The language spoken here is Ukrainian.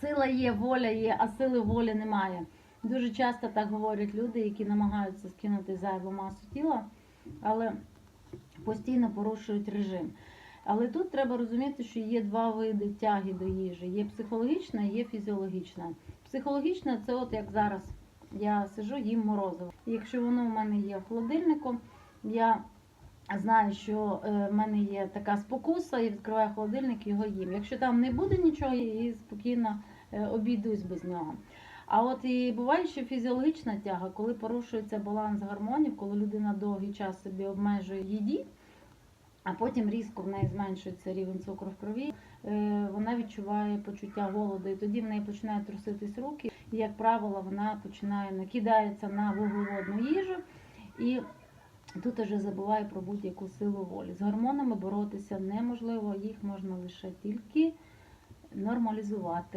сила є, воля є, а сили волі немає. Дуже часто так говорять люди, які намагаються скинути зайву масу тіла, але постійно порушують режим. Але тут треба розуміти, що є два види тяги до їжі: є психологічна, є фізіологічна. Психологічна це от як зараз я сижу, їм морозиво. Якщо воно у мене є в холодильнику, я знаю, що е, в мене є така спокуса, і відкриваю холодильник його їм. Якщо там не буде нічого, і спокійно е, обійдусь без нього. А от і буває ще фізіологічна тяга, коли порушується баланс гормонів, коли людина довгий час собі обмежує їді, а потім різко в неї зменшується рівень цукру в крові, е, вона відчуває почуття голоду, і тоді в неї починають труситись руки, і, як правило, вона починає накидається на вуглеводну їжу. І Тут уже забуває про будь-яку силу волі. З гормонами боротися неможливо, їх можна лише тільки нормалізувати.